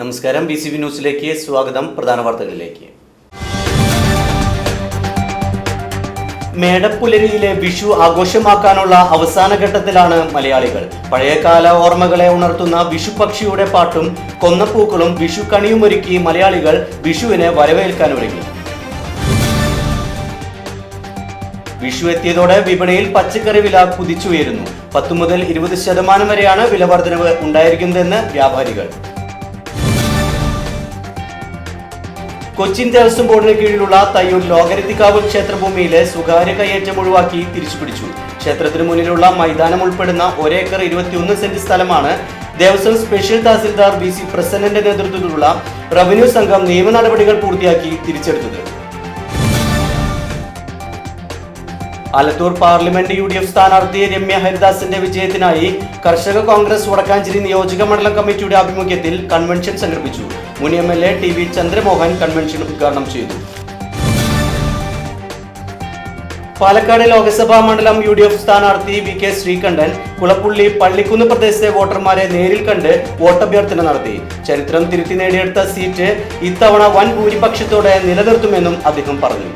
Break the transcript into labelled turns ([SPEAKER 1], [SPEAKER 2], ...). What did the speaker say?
[SPEAKER 1] നമസ്കാരം. B C B ന്യൂസിലേക്ക് സ്വാഗതം. പ്രധാന വാർത്തകളിലേക്ക്. മേടപ്പുലരിയിലെ വിഷു ആഘോഷമാക്കാനുള്ള അവസാന ഘട്ടത്തിലാണ് മലയാളികൾ. പഴയകാല ഓർമ്മകളെ ഉണർത്തുന്ന വിഷു പക്ഷിയുടെ പാട്ടും കൊന്നപ്പൂക്കളും വിഷു കണിയുമൊരുക്കി മലയാളികൾ വിഷുവിനെ വരവേൽക്കാൻ ഒരുങ്ങി. വിഷു എത്തിയതോടെ വിപണിയിൽ പച്ചക്കറി വില കുതിച്ചുയരുന്നു. പത്തു മുതൽ ഇരുപത് ശതമാനം വരെയാണ് വില വർധനവ് ഉണ്ടായിരിക്കുന്നതെന്ന് വ്യാപാരികൾ. കൊച്ചിൻ ദേവസ്വം ബോർഡിന് കീഴിലുള്ള തയ്യൂർ ലോകരത്തിക്കാവ് ക്ഷേത്രഭൂമിയിലെ സ്വകാര്യ കയ്യേറ്റം ഒഴിവാക്കി തിരിച്ചുപിടിച്ചു. ക്ഷേത്രത്തിന് മുന്നിലുള്ള മൈതാനം ഉൾപ്പെടുന്ന ഒരേക്കർ ഇരുപത്തിയൊന്ന് സെന്റ് സ്ഥലമാണ് Devaswom special tahsildar B C പ്രസന്നന്റെ നേതൃത്വത്തിലുള്ള റവന്യൂ സംഘം നിയമ നടപടികൾ പൂർത്തിയാക്കി തിരിച്ചെടുത്തത്. Alathur parliament U D F സ്ഥാനാർത്ഥി രമ്യ ഹരിദാസിന്റെ വിജയത്തിനായി കർഷക കോൺഗ്രസ് വടക്കാഞ്ചേരി നിയോജക മണ്ഡലം കമ്മിറ്റിയുടെ ആഭിമുഖ്യത്തിൽ കൺവെൻഷൻ സംഘടിപ്പിച്ചു. മുൻ M L A T V Chandramohan convention ഉദ്ഘാടനം ചെയ്തു. പാലക്കാട് ലോക്സഭാ മണ്ഡലം യു ഡി എഫ് സ്ഥാനാർത്ഥി വി കെ ശ്രീകണ്ഠൻ കുളപ്പുള്ളി പള്ളിക്കുന്ന് പ്രദേശത്തെ വോട്ടർമാരെ നേരിൽ കണ്ട് വോട്ടഭ്യർത്ഥന നടത്തി. ചരിത്രം തിരുത്തി നേടിയെടുത്ത സീറ്റ് ഇത്തവണ വൻ ഭൂരിപക്ഷത്തോടെ നിലനിർത്തുമെന്നും അദ്ദേഹം പറഞ്ഞു.